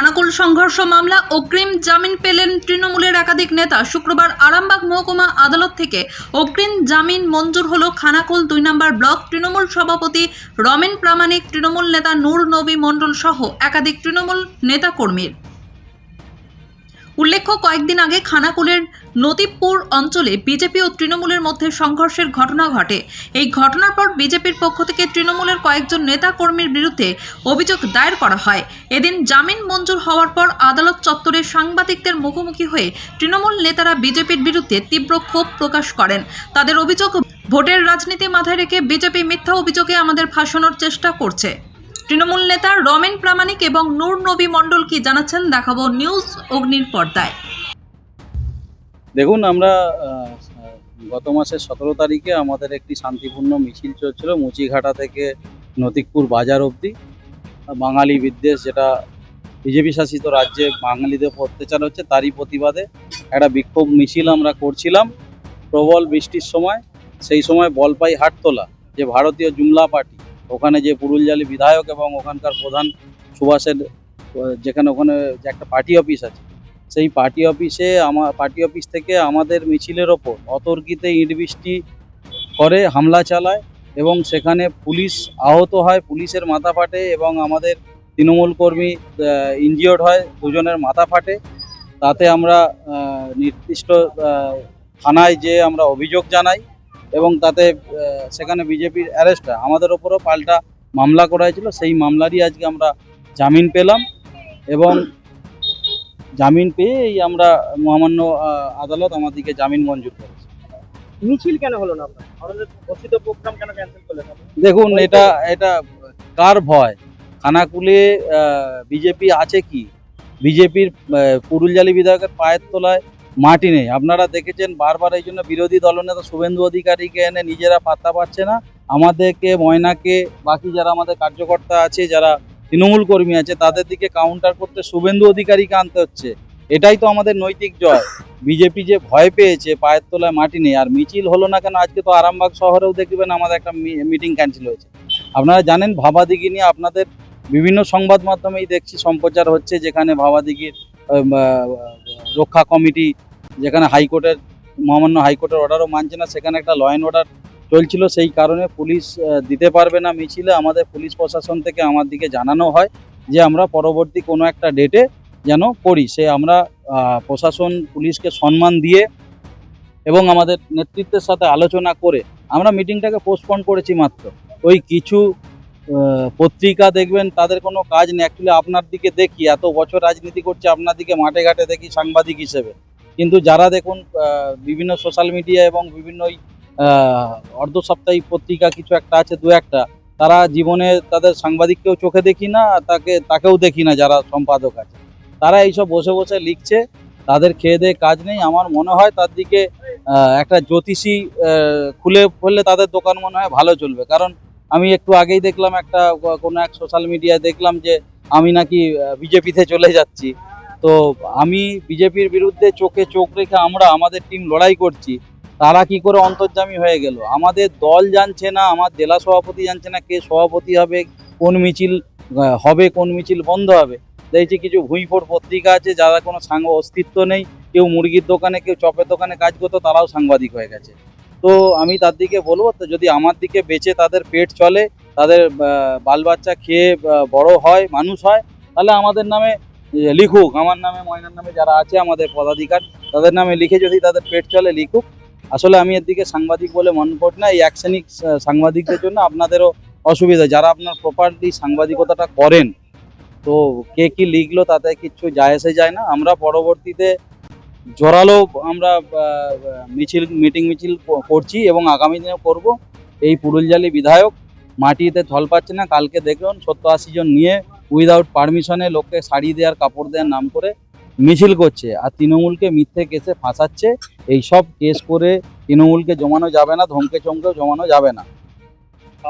খানাকুল সংঘর্ষ মামলা অগ্রিম জামিন পেলেন তৃণমূলের একাধিক নেতা। শুক্রবার আরামবাগ মহকুমা আদালত থেকে অগ্রিম জামিন মঞ্জুর হল খানাকুল দুই নম্বর ব্লক তৃণমূল সভাপতি রমেন প্রামাণিক, তৃণমূল নেতা নূর নবী মণ্ডল সহ একাধিক তৃণমূল নেতাকর্মীর। উল্লেখ্য, কয়েকদিন আগে খানাকুলের নতিবপুর অঞ্চলে বিজেপি ও তৃণমূলের মধ্যে সংঘর্ষের ঘটনা ঘটে। এই ঘটনার পর বিজেপির পক্ষ থেকে তৃণমূলের কয়েকজন নেতা কর্মীর বিরুদ্ধে অভিযোগ দায়ের করা হয়। এদিন জামিন মঞ্জুর হওয়ার পর আদালত চত্বরে সাংবাদিকদের মুখোমুখি হয়ে তৃণমূল নেতারা বিজেপির বিরুদ্ধে তীব্র ক্ষোভ প্রকাশ করেন। তাদের অভিযোগ, ভোটের রাজনীতি মাথায় রেখে বিজেপি মিথ্যা অভিযোগে আমাদের ফাঁসানোর চেষ্টা করছে। তৃণমূল নেতা রমেন প্রামাণিক এবং নূর নবী মণ্ডল কি জানাচ্ছেন, দেখাবো নিউজ অগ্নির পর্দায়। দেখুন, আমরা গত মাসের সতেরো তারিখে আমাদের একটি শান্তিপূর্ণ মিছিল চলছিল মুচিঘাটা থেকে নতিকপুর বাজার অবধি। বাঙালি বিদ্বেষ যেটা বিজেপি শাসিত রাজ্যে বাঙালিদের অত্যাচার হচ্ছে, তারই প্রতিবাদে একটা বিক্ষোভ মিছিল আমরা করছিলাম প্রবল বৃষ্টির সময়। সেই সময় বলপাই হাটতলা যে ভারতীয় জুমলা পার্টি ওখানে যে পুরুলজালি বিধায়ক এবং ওখানকার প্রধান সুভাষের যেখানে ওখানে যে একটা পার্টি অফিস আছে, সেই পার্টি অফিসে আমার পার্টি অফিস থেকে আমাদের মিছিলের ওপর অতর্কিতে ইট বৃষ্টি করে, হামলা চালায় এবং সেখানে পুলিশ আহত হয়, পুলিশের মাথা ফাটে এবং আমাদের তৃণমূল কর্মী ইনজিওর্ড হয়, দুজনের মাথা ফাটে। তাতে আমরা নির্দিষ্ট থানায় যে আমরা অভিযোগ জানাই। এবং তাতে সেখানে বিজেপির অ্যারেস্ট হয় আমাদের ওপরও পাল্টা মামলা করা হয়েছিল। সেই মামলারই আজকে আমরা জামিন পেলাম এবং জামিন পেয়ে এই আমরা মহামান্য আদালত আমাদেরকে জামিন মঞ্জুর করেছে। মিছিল কেন হলো না আপনার? ঘোষিত প্রোগ্রাম কেন ক্যান্সেল করলেন দেখুন এটা এটা কার ভয়? খানাকুলে বিজেপি আছে কি? বিজেপির পুরুলজালি বিধায়কের পায়ের তলায় মাটি নেই। আপনারা দেখেছেন বারবার এই জন্য বিরোধী দলনেতা শুভেন্দু অধিকারীকে এনে নিজেরা পাত্তা পাচ্ছে না। আমাদেরকে, ময়নাকে, বাকি যারা আমাদের কার্যকর্তা আছে, যারা তৃণমূল কর্মী আছে, তাদের দিকে কাউন্টার করতে শুভেন্দু অধিকারীকে আনতে হচ্ছে। এটাই তো আমাদের নৈতিক জয়। বিজেপি যে ভয় পেয়েছে, পায়ের তলায় মাটি নেই, আর মিছিল হলো না কেন, আজকে তো আরামবাগ শহরেও দেখবেন আমাদের একটা মিটিং ক্যান্সেল হয়েছে। আপনারা জানেন ভাবাদিঘি নিয়ে আপনাদের বিভিন্ন সংবাদ মাধ্যমেই দেখছি, সম্প্রচার হচ্ছে, যেখানে ভাবাদিঘির রক্ষা কমিটি যেখানে হাইকোর্টের, মহামান্য হাইকোর্টের অর্ডারও মানছে না, সেখানে একটা ল অ্যান্ড অর্ডার চলছিল, সেই কারণে পুলিশ দিতে পারবে না মিছিলে। আমাদের পুলিশ প্রশাসন থেকে আমার দিকে জানানো হয় যে, আমরা পরবর্তী কোনো একটা ডেটে যেন করি। সে আমরা প্রশাসন পুলিশকে সম্মান দিয়ে এবং আমাদের নেতৃত্বের সাথে আলোচনা করে আমরা মিটিংটাকে পোস্টপন করেছি মাত্র। ওই কিছু পত্রিকা দেখবেন, তাদের কোনো কাজ নেই। অ্যাকচুয়ালি আপনার দিকে দেখি, এত বছর রাজনীতি করছে, আপনার দিকে মাঠে ঘাটে দেখি সাংবাদিক হিসেবে। কিন্তু যারা দেখুন বিভিন্ন সোশ্যাল মিডিয়া এবং বিভিন্ন অর্ধ সাপ্তাহিক পত্রিকা কিছু একটা আছে, দু একটা, তারা জীবনে তাদের সাংবাদিককেও চোখে দেখি না তাকে, তাকেও দেখি না যারা সম্পাদক আছে। তারা এইসব বসে বসে লিখছে, তাদের খেয়ে দেয়ে কাজ নেই। আমার মনে হয় তার দিকে একটা জ্যোতিষী খুলে ফেললে তাদের দোকান মনে হয় ভালো চলবে। কারণ আমি একটু আগেই দেখলাম একটা, কোনো এক সোশ্যাল মিডিয়ায় দেখলাম যে, আমি নাকি বিজেপিতে চলে যাচ্ছি। তো আমি বিজেপির বিরুদ্ধে চোখে চোখ রেখে আমরা আমাদের টিম লড়াই করছি, তারা কি করে অন্তর্জামী হয়ে গেল? আমাদের দল জানছে না, আমার জেলা সভাপতি জানছে না কে সভাপতি হবে, কোন মিছিল হবে, কোন মিছিল বন্ধ হবে। দেখছি কিছু ভুঁইফোড় পত্রিকা আছে, যারা কোনো সাংগ অস্তিত্ব নেই, কেউ মুরগির দোকানে, কেউ চপের দোকানে কাজ করতো, তারাও সাংবাদিক হয়ে গেছে। তো আমি তার দিকে বলব, তো যদি আমার দিকে বেঁচে তাদের পেট চলে, তাদের বাল বাচ্চা খেয়ে বড় হয়, মানুষ হয়, তাহলে আমাদের নামে লিখুক। আমার নামে, ময়নার নামে যারা আছে, আমাদের পদাধিকার, তাদের নামে লিখে যদি তাদের পেট চলে, লিখুক। আসলে আমি এর দিকে সাংবাদিক বলে মনে করি না, এই অ্যাকশনিক সাংবাদিকদের জন্য আপনাদেরও অসুবিধা। যারা আপনার প্রপারলি সাংবাদিকতাটা করেন, তো কে কি লিখলো তাতে কিচ্ছু যায় এসে যায় না। আমরা পরবর্তীতে জোরালো আমরা মিছিল মিটিং মিছিল করছি এবং আগামী দিনে করব। এই পুরুলজালি বিধায়ক মাটিতে থল পাচ্ছে না, কালকে দেখুন সত্তর আশি জন নিয়ে উইদাউট পারমিশনে লোককে শাড়ি দেওয়ার কাপড় দেওয়ার নাম করে মিছিল করছে। আর তৃণমূলকে মিথ্যে কেসে ফাঁসাচ্ছে। এই সব কেস করে তৃণমূলকে জমানো যাবে না ধমকে চমকেও জমানো যাবে না।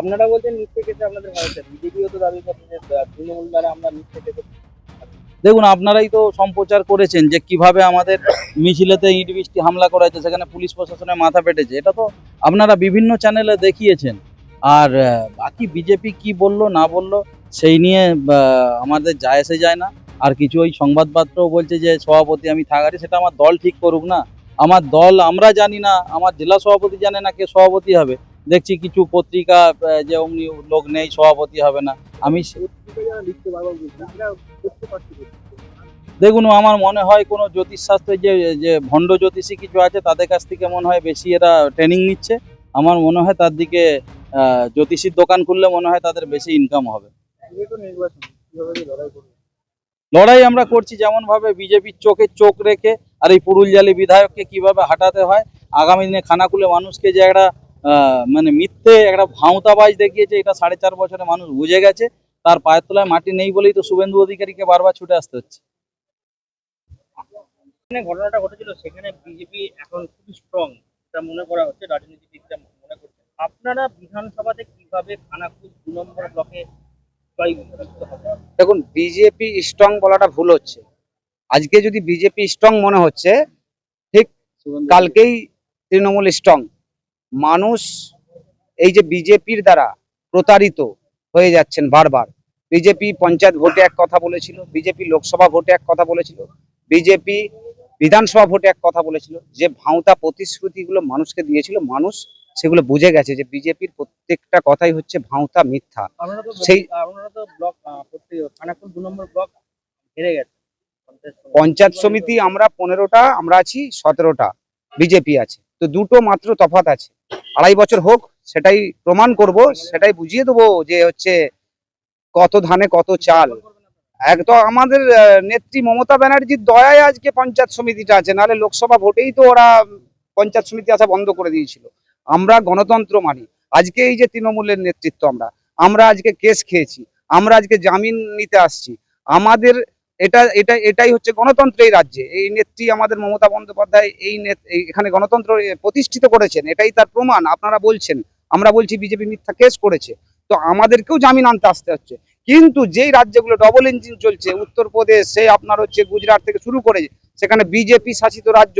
আপনারা বলছেন মিথ্যে কেসে আপনাদের বিজেপিও তো দাবি করছে যে তৃণমূল দ্বারা আমরা মিথ্যে কেসে দেখুন আপনারাই তো সম্প্রচার করেছেন যে কীভাবে আমাদের মিছিলেতে ইট বৃষ্টি হামলা করা হয়েছে সেখানে পুলিশ প্রশাসনের মাথা পেটেছে এটা তো আপনারা বিভিন্ন চ্যানেলে দেখিয়েছেন। আর বাকি বিজেপি কি বলল না বলল সেই নিয়ে আমাদের যায় এসে যায় না। আর কিছু ওই সংবাদপত্রও বলছে যে, সভাপতি আমি থাকারি সেটা আমার দল ঠিক করুক না। আমার দল আমরা জানি না, আমার জেলা সভাপতি জানে না কে সভাপতি হবে। দেখছি কিছু পত্রিকা যে অমনি লোক নেই, সভাপতি হবে না। আমি। দেখুন, আমার মনে হয় কোনো জ্যোতিষশাস্ত্রের যে যে ভণ্ড জ্যোতিষী কিছু আছে, তাদের কাছ থেকে মনে হয় বেশি এরা ট্রেনিং নিচ্ছে। আমার মনে হয় তার দিকে জ্যোতিষীর দোকান খুললে মনে হয় তাদের বেশি ইনকাম হবে। লড়াই আমরা করছি যেমন ভাবে বিজেপির চোখে চোখ রেখে আর এই পুরুলজালি বিধায়ককে কীভাবে হাঁটাতে হয়। আগামী দিনে খানাকুলে মানুষকে যে একটা মানে মিথ্যে একটা ভাঁওতাবাজ দেখিয়েছে এটা সাড়ে চার বছরে মানুষ বুঝে গেছে। তার পায়ের তলায় মাটি নেই বলেই তো শুভেন্দু অধিকারীকে বারবার ছুটে আসতে হচ্ছে। ঘটনাটা ঘটেছিল সেখানে বিজেপি এখন খুবই স্ট্রং এটা মনে করা হচ্ছে রাজনীতিবিদরা মনে করছে আপনারা বিধানসভাতে কীভাবে খানাকুল দু নম্বর ব্লকে দেখুন বিজেপি স্ট্রং বলাটা ভুল হচ্ছে। আজকে যদি বিজেপি স্ট্রং মনে হচ্ছে ঠিক কালকেই তৃণমূল স্ট্রং মানুষ এই যে বিজেপির দ্বারা প্রতারিত হয়ে যাচ্ছেন বারবার। বিজেপি পঞ্চায়েত ভোটে এক কথা বলেছিল বিজেপি লোকসভা ভোটে এক কথা বলেছিল বিজেপি বিধানসভা ভোটে এক কথা বলেছিল। যে ভাঁওতা প্রতিশ্রুতিগুলো মানুষকে দিয়েছিল মানুষ সেগুলো বুঝে গেছে যে বিজেপির প্রত্যেকটা কথাই হচ্ছে ভাঁওতা মিথ্যা। সেই- তো পঞ্চায়েত সমিতি। আমরা পনেরোটা আমরা আছি সতেরোটা বিজেপি আছে। তো দুটো মাত্র তফাত আছে। আড়াই বছর হোক সেটাই প্রমাণ করব সেটাই বুঝিয়ে দেবো যে হচ্ছে কত ধানে কত চাল। একদম আমাদের নেত্রী মমতা ব্যানার্জির দয়ায় আজকে পঞ্চায়েত সমিতিটা আছে নাহলে লোকসভা ভোটেই তো ওরা পঞ্চায়েত সমিতি আসা বন্ধ করে দিয়েছিল। আমরা গণতন্ত্র মানি। আজকে এই যে তৃণমূলের নেতৃত্ব আমরা আমরা আজকে কেস খেয়েছি, আমরা আজকে জামিন নিতে আসছি। আমাদের এটা এটা, এটাই হচ্ছে গণতন্ত্র এই রাজ্যে। এই নেত্রী আমাদের মমতা বন্দ্যোপাধ্যায় এই এখানে গণতন্ত্র প্রতিষ্ঠিত করেছেন, এটাই তার প্রমাণ। আপনারা বলছেন, আমরা বলছি বিজেপি মিথ্যা কেস করেছে, তো আমাদেরকেও জামিন আনতে আসতে হচ্ছে। কিন্তু যেই রাজ্যগুলো ডবল ইঞ্জিন চলছে, উত্তরপ্রদেশ সে আপনার হচ্ছে গুজরাট থেকে শুরু করে, সেখানে বিজেপি শাসিত রাজ্য,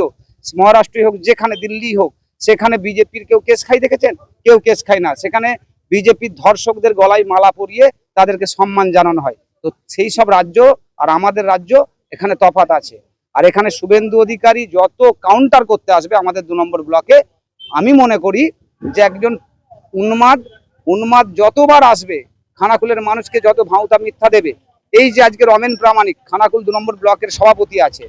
মহারাষ্ট্রই হোক, যেখানে দিল্লি হোক সেখানে বিজেপির কেউ কেস খাই দেখেছেন? কেউ কেস খায় না। সেখানে বিজেপির ধর্ষকদের গলায় মালা পরিয়ে তাদেরকে সম্মান জানানো হয়। তো সেই সব রাজ্য আর আমাদের রাজ্য এখানে তফাত আছে। আর এখানে শুভেন্দু অধিকারী যত কাউন্টার করতে আসবে আমাদের দু নম্বর ব্লকে আমি মনে করি যে একজন উন্মাদ উন্মাদ যতবার আসবে, খানাকুলের মানুষকে যত ভাঁওতা মিথ্যা দেবে, এই যে আজকে রমেন প্রামাণিক, খানাকুল দু নম্বর ব্লকের সভাপতি আছে,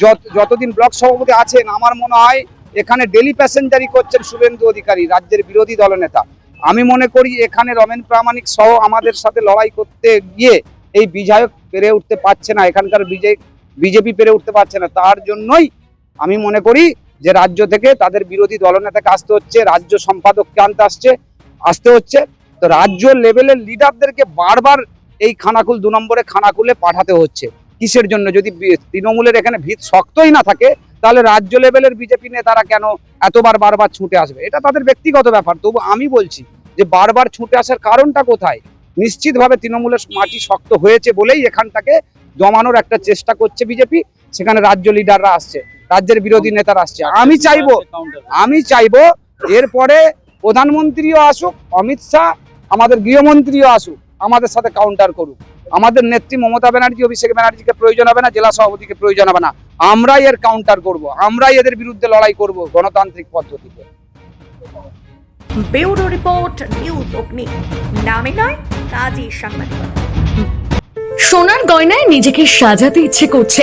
যত, যতদিন ব্লক সভাপতি আছেন, আমার মনে হয় এখানে ডেলি প্যাসেঞ্জারি করছেন শুভেন্দু অধিকারী, রাজ্যের বিরোধী দলনেতা আমি মনে করি এখানে রমেন প্রামাণিক সহ আমাদের সাথে লড়াই করতে গিয়ে এই বিধায়ক পেরে উঠতে পারছে না, এখানকার বিজেপি পেরে উঠতে পারছে না। তার জন্যই আমি মনে করি যে রাজ্য থেকে তাদের বিরোধী দলনেতাকে আসতে হচ্ছে, রাজ্য সম্পাদককে আনতে আসছে, আসতে হচ্ছে। তো রাজ্য লেভেলের লিডারদেরকে বারবার এই খানাকুল, দু নম্বরে খানাকুলে পাঠাতে হচ্ছে। কিসের জন্য? যদি তৃণমূলের এখানে ভিত শক্তই না থাকে তাহলে রাজ্য লেভেলের বিজেপি নেতারা কেন এতবার বারবার ছুটে আসবে? এটা তাদের ব্যক্তিগত ব্যাপার। তবু আমি বলছি যে বারবার ছুটে আসার কারণটা কোথায়? নিশ্চিতভাবে তৃণমূলের মাটি শক্ত হয়েছে বলেই এখানটাকে জমানোর একটা চেষ্টা করছে বিজেপি। সেখানে রাজ্য লিডাররা আসছে, রাজ্যের বিরোধী নেতারা আসছে। আমি চাইব আমি চাইব এরপরে প্রধানমন্ত্রীও আসুক, অমিত শাহ, আমাদের গৃহমন্ত্রীও আসুক আমাদের সাথে কাউন্টার করুক। আমাদের নেত্রী মমতা ব্যানার্জি অভিষেক ব্যানার্জিকে প্রয়োজন হবে না জেলা সভাপতিকে প্রয়োজন হবে না। আমরাই এর কাউন্টার করব আমরাই এদের বিরুদ্ধে লড়াই করব গণতান্ত্রিক পদ্ধতিতে। ব্যুরো রিপোর্ট নিউজ অগ্নি। নামে নয় কাজী সাংবাদিকতা। সোনার গয়নায় নিজেকে সাজাতে ইচ্ছে করছে